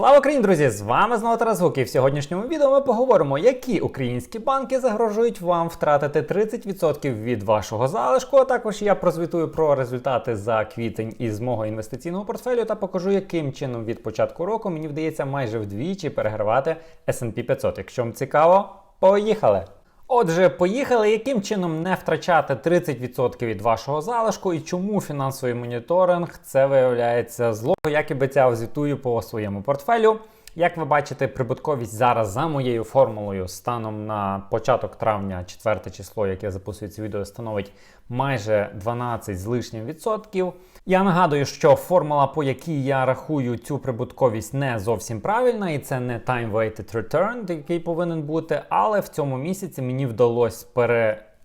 Слава Україні, друзі! З вами знову Тарас і в сьогоднішньому відео ми поговоримо, які українські банки загрожують вам втратити 30% від вашого залишку. А також я прозвітую про результати за квітень із мого інвестиційного портфелю та покажу, яким чином від початку року мені вдається майже вдвічі перегравати S&P 500. Якщо вам цікаво, поїхали! Отже, поїхали, яким чином не втрачати 30% від вашого залишку і чому фінансовий моніторинг це виявляється зло. Як і обіцяв, звітую по своєму портфелю. Як ви бачите, прибутковість зараз за моєю формулою станом на початок травня, 4 число, яке я записую це відео, становить майже 12 з лишнім відсотків. Я нагадую, що формула, по якій я рахую цю прибутковість, не зовсім правильна, і це не time-weighted return, який повинен бути. Але в цьому місяці мені вдалося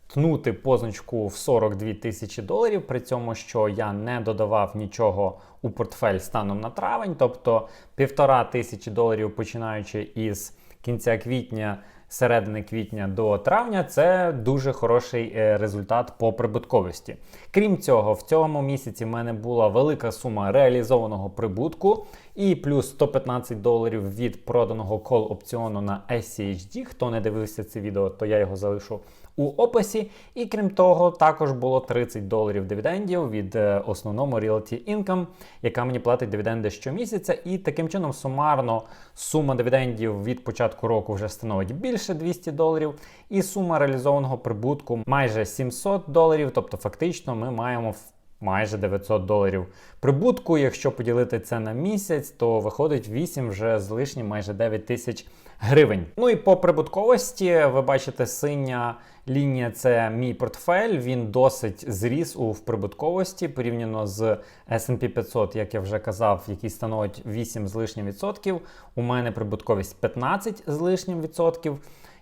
перетнути позначку в 42 тисячі доларів, при цьому, що я не додавав нічого у портфель станом на травень, тобто півтора тисячі доларів, починаючи із кінця квітня. Середини квітня до травня це дуже хороший е, результат по прибутковості. Крім цього, в цьому місяці в мене була велика сума реалізованого прибутку і плюс 115 доларів від проданого кол опціону на SCHD. Хто не дивився це відео, то я його залишу у описі. І крім того, також було 30 доларів дивідендів від е, основному Realty Income, яка мені платить дивіденди щомісяця. І таким чином сумарно сума дивідендів від початку року вже становить більше 200 доларів. І сума реалізованого прибутку майже 700 доларів. Тобто, фактично, ми маємо майже 900 доларів прибутку. Якщо поділити це на місяць, то виходить 8 вже з лишнім майже 9 тисяч гривень. Ну і по прибутковості, ви бачите, синя лінія це мій портфель. Він досить зріс у прибутковості порівняно з S&P 500, як я вже казав, який становить 8 з лишнім відсотків. У мене прибутковість 15 з лишнім відсотків.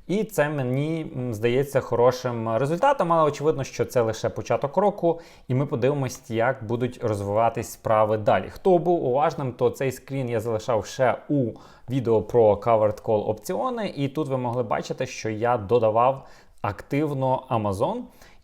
І це мені здається хорошим результатом, але очевидно, що це лише початок року, і ми подивимось, як будуть розвиватись справи далі. Хто був уважним, то цей скрін я залишав ще у відео про Covered Call опціони, і тут ви могли бачити, що я додавав активно Amazon.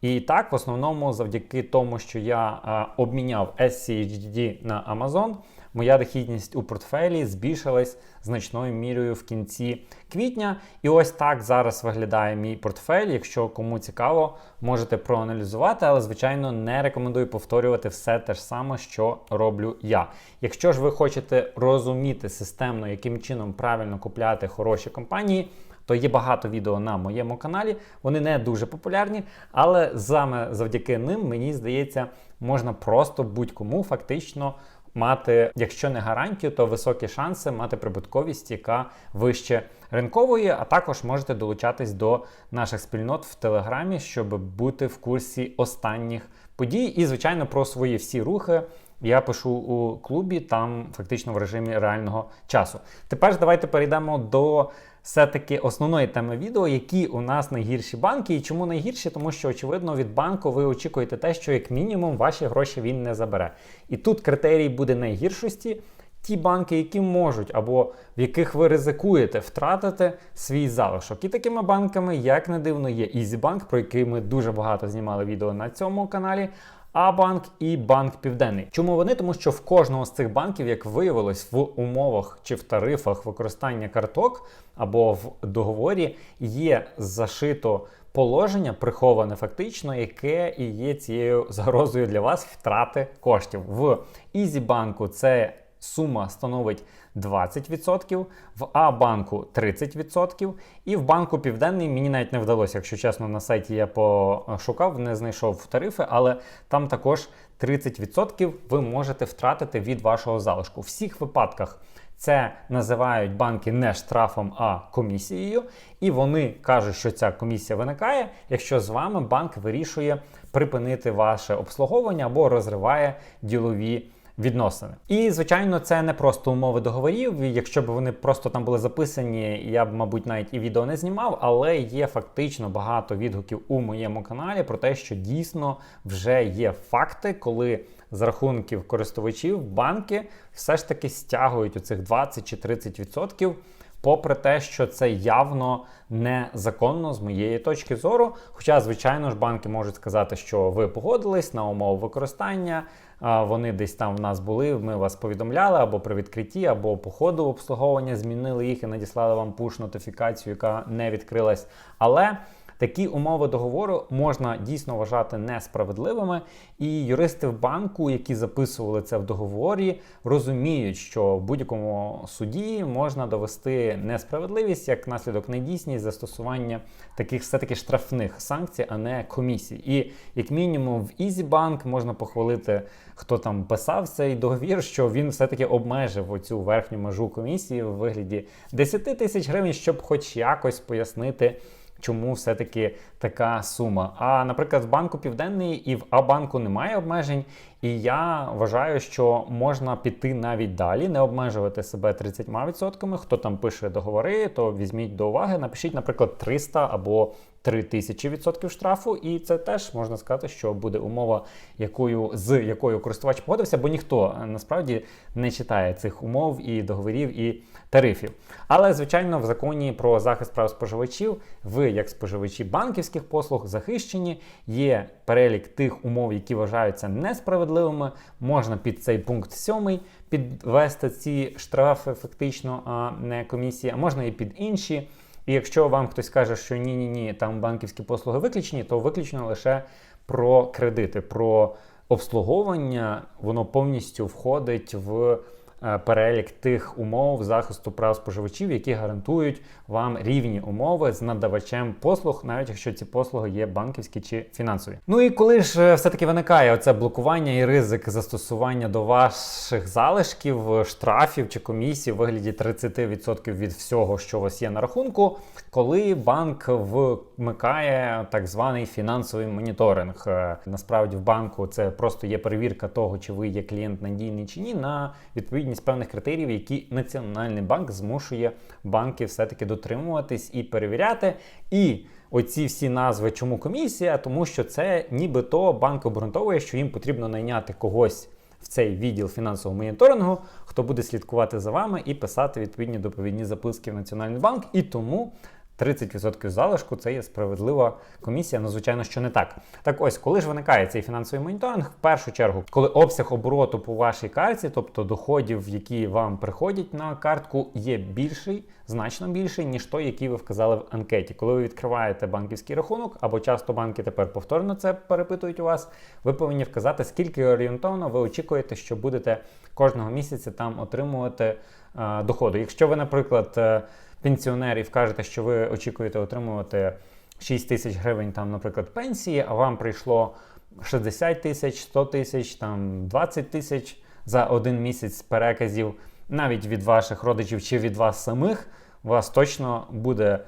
І так, в основному, завдяки тому, що я а, обміняв SCHD на Amazon, моя дохідність у портфелі збільшилась значною мірою в кінці квітня. І ось так зараз виглядає мій портфель. Якщо кому цікаво, можете проаналізувати, але, звичайно, не рекомендую повторювати все те ж саме, що роблю я. Якщо ж ви хочете розуміти системно, яким чином правильно купляти хороші компанії то є багато відео на моєму каналі. Вони не дуже популярні, але саме завдяки ним, мені здається, можна просто будь-кому фактично. Мати, якщо не гарантію, то високі шанси мати прибутковість, яка вище ринкової. А також можете долучатись до наших спільнот в Телеграмі, щоб бути в курсі останніх подій. І, звичайно, про свої всі рухи я пишу у клубі, там фактично в режимі реального часу. Тепер давайте перейдемо до все-таки основної теми відео, які у нас найгірші банки. І чому найгірші? Тому що, очевидно, від банку ви очікуєте те, що як мінімум ваші гроші він не забере. І тут критерій буде найгіршості. Ті банки, які можуть, або в яких ви ризикуєте втратити свій залишок. І такими банками, як не дивно, є EasyBank, про який ми дуже багато знімали відео на цьому каналі. А-банк і Банк Південний. Чому вони? Тому що в кожного з цих банків, як виявилось, в умовах чи в тарифах використання карток або в договорі є зашито положення, приховане фактично, яке і є цією загрозою для вас втрати коштів. В Ізібанку це сума становить 20%, в А-банку 30%, і в банку Південний мені навіть не вдалося, якщо чесно, на сайті я пошукав, не знайшов тарифи, але там також 30% ви можете втратити від вашого залишку. В всіх випадках. Це називають банки не штрафом, а комісією, і вони кажуть, що ця комісія виникає, якщо з вами банк вирішує припинити ваше обслуговування або розриває ділові відносини. І, звичайно, це не просто умови договорів. Якщо б вони просто там були записані, я б, мабуть, навіть і відео не знімав, але є фактично багато відгуків у моєму каналі про те, що дійсно вже є факти, коли з рахунків користувачів банки все ж таки стягують у цих 20 чи 30% попри те, що це явно незаконно з моєї точки зору. Хоча, звичайно ж, банки можуть сказати, що ви погодились на умови використання. Вони десь там в нас були. Ми вас повідомляли або при відкритті, або по ходу обслуговування змінили їх і надіслали вам пуш-нотифікацію, яка не відкрилась. Але Такі умови договору можна дійсно вважати несправедливими, і юристи в банку, які записували це в договорі, розуміють, що в будь-якому суді можна довести несправедливість як наслідок недійсність застосування таких все-таки штрафних санкцій, а не комісій. І як мінімум в EasyBank можна похвалити, хто там писав цей договір, що він все-таки обмежив оцю верхню межу комісії в вигляді 10 тисяч гривень, щоб хоч якось пояснити чому все-таки така сума. А, наприклад, в банку Південний і в А-банку немає обмежень. І я вважаю, що можна піти навіть далі, не обмежувати себе 30%. Хто там пише договори, то візьміть до уваги, напишіть, наприклад, 300 або 3000% штрафу, і це теж можна сказати, що буде умова, якою з якою користувач погодився, бо ніхто е, насправді не читає цих умов і договорів і тарифів. Але звичайно, в законі про захист прав споживачів, ви, як споживачі банківських послуг, захищені, є перелік тих умов, які вважаються несправедливими. Можна під цей пункт 7 підвести ці штрафи, фактично, а не комісія, можна і під інші. І якщо вам хтось каже, що ні-ні ні, там банківські послуги виключені, то виключено лише про кредити, про обслуговування, воно повністю входить в. Е, перелік тих умов захисту прав споживачів, які гарантують вам рівні умови з надавачем послуг, навіть якщо ці послуги є банківські чи фінансові. Ну і коли ж е, все-таки виникає оце блокування і ризик застосування до ваших залишків, е, штрафів чи комісій у вигляді 30% від всього, що у вас є на рахунку, коли банк вмикає так званий фінансовий моніторинг. Насправді в банку це просто є перевірка того, чи ви є клієнт надійний чи ні, на відповідні відповідність певних критеріїв, які Національний банк змушує банки все-таки дотримуватись і перевіряти. І оці всі назви, чому комісія, тому що це нібито банк обґрунтовує, що їм потрібно найняти когось. В цей відділ фінансового моніторингу, хто буде слідкувати за вами і писати відповідні доповідні записки в Національний банк, і тому 30% залишку це є справедлива комісія. Ну, звичайно, що не так. Так ось, коли ж виникає цей фінансовий моніторинг, в першу чергу, коли обсяг обороту по вашій картці, тобто доходів, які вам приходять на картку, є більший, значно більший, ніж той, який ви вказали в анкеті. Коли ви відкриваєте банківський рахунок, або часто банки тепер повторно це перепитують у вас, ви повинні вказати, скільки орієнтовно ви очікуєте, що будете кожного місяця там отримувати е, доходу. Якщо ви, наприклад, е, пенсіонерів кажете, що ви очікуєте отримувати 6 тисяч гривень, там, наприклад, пенсії, а вам прийшло 60 тисяч, 100 тисяч, там 20 тисяч за один місяць переказів, навіть від ваших родичів чи від вас самих, у вас точно буде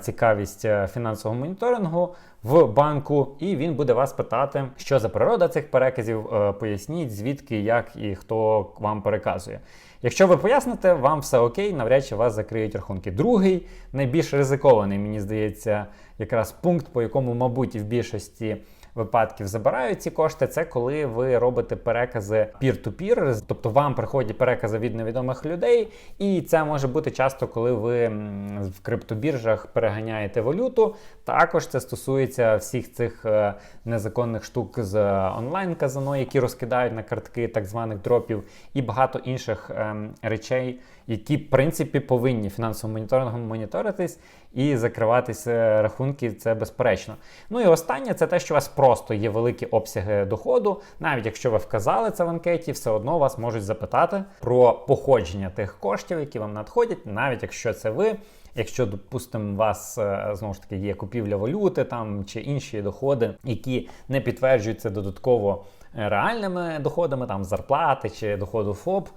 цікавість е, фінансового моніторингу в банку, і він буде вас питати, що за природа цих переказів. Е, поясніть, звідки, як і хто вам переказує. Якщо ви поясните, вам все окей, навряд чи вас закриють рахунки. Другий найбільш ризикований, мені здається, якраз пункт, по якому, мабуть, в більшості випадків забирають ці кошти, це коли ви робите перекази пір-ту-пір, тобто вам приходять перекази від невідомих людей, і це може бути часто, коли ви в криптобіржах переганяєте валюту. Також це стосується всіх цих е, незаконних штук з онлайн-казано, які розкидають на картки так званих дропів, і багато інших ем, речей, які в принципі повинні фінансовим моніторингом моніторитись і закриватися рахунки. Це безперечно. Ну і останнє це те, що у вас просто є великі обсяги доходу. Навіть якщо ви вказали це в анкеті, все одно вас можуть запитати про походження тих коштів, які вам надходять, навіть якщо це ви. Якщо, допустимо, у вас е, знову ж таки є купівля валюти там чи інші доходи, які не підтверджуються додатково е, реальними доходами, там зарплати чи доходу ФОП,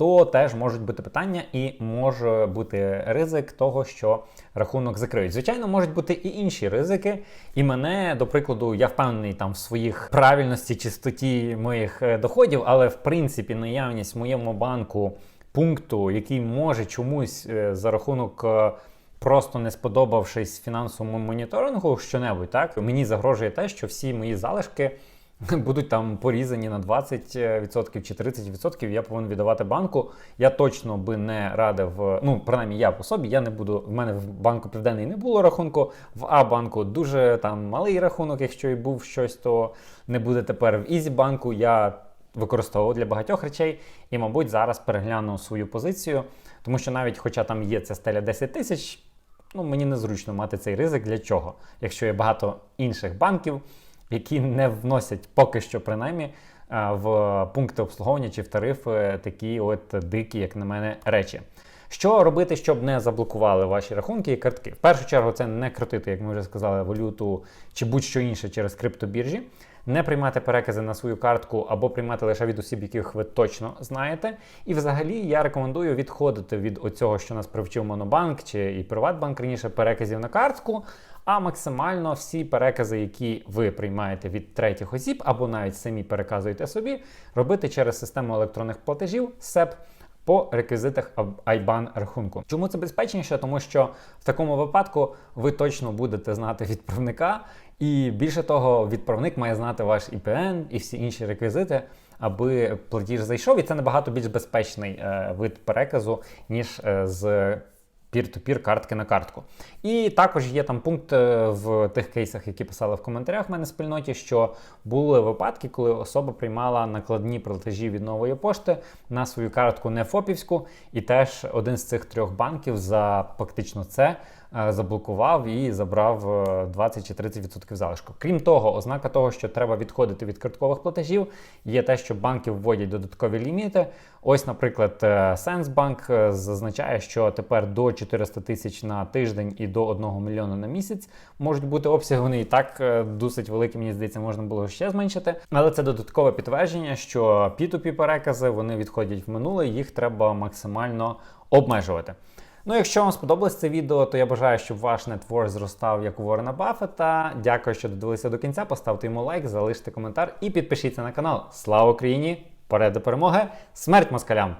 то теж можуть бути питання і може бути ризик того, що рахунок закриють. Звичайно, можуть бути і інші ризики. І мене, до прикладу, я впевнений там в своїх правильності, чистоті моїх е, доходів, але в принципі наявність в моєму банку пункту, який може чомусь е, за рахунок. Е, просто не сподобавшись фінансовому моніторингу, що-небудь, так мені загрожує те, що всі мої залишки будуть там порізані на 20% чи 30%, я повинен віддавати банку. Я точно би не радив, ну принаймні я по собі, я не буду. В мене в банку Південний не було рахунку. В А-банку дуже там малий рахунок. Якщо і був щось, то не буде тепер в Ізі-банку. Я використовував для багатьох речей і, мабуть, зараз перегляну свою позицію, тому що навіть, хоча там є ця стеля 10 тисяч, ну мені незручно мати цей ризик для чого, якщо є багато інших банків, які не вносять поки що принаймні е, в пункти обслуговування чи в тарифи такі от дикі, як на мене, речі. Що робити, щоб не заблокували ваші рахунки і картки? В першу чергу, це не крутити, як ми вже сказали, валюту чи будь-що інше через криптобіржі, не приймати перекази на свою картку або приймати лише від осіб, яких ви точно знаєте. І взагалі я рекомендую відходити від оцього, що нас привчив Монобанк чи і Приватбанк раніше переказів на картку. А максимально всі перекази, які ви приймаєте від третіх осіб, або навіть самі переказуєте собі, робити через систему електронних платежів СЕП по реквізитах IBAN рахунку. Чому це безпечніше? Тому що в такому випадку ви точно будете знати відправника, і більше того, відправник має знати ваш IPN і всі інші реквізити, аби платіж зайшов. І це набагато більш безпечний е, вид переказу, ніж е, з пір-ту-пір картки на картку. І також є там пункт е, в тих кейсах, які писали в коментарях в мене спільноті, що були випадки, коли особа приймала накладні платежі від нової пошти на свою картку не ФОПівську, і теж один з цих трьох банків за фактично це. Е, Заблокував і забрав е, 20 чи 30% залишку. Крім того, ознака того, що треба відходити від карткових платежів, є те, що банки вводять додаткові ліміти. Ось, наприклад, е, Сенсбанк е, зазначає, що тепер до 400 тисяч на тиждень і до 1 мільйона на місяць можуть бути обсяги. Вони і так е, досить великі, мені здається, можна було ще зменшити. Але це додаткове підтвердження, що P2P перекази вони відходять в минуле, їх треба максимально обмежувати. Ну, якщо вам сподобалось це відео, то я бажаю, щоб ваш нетворк зростав як у Ворона Баффета. Дякую, що додивилися до кінця. Поставте йому лайк, залиште коментар і підпишіться на канал. Слава Україні! Вперед до перемоги! Смерть москалям!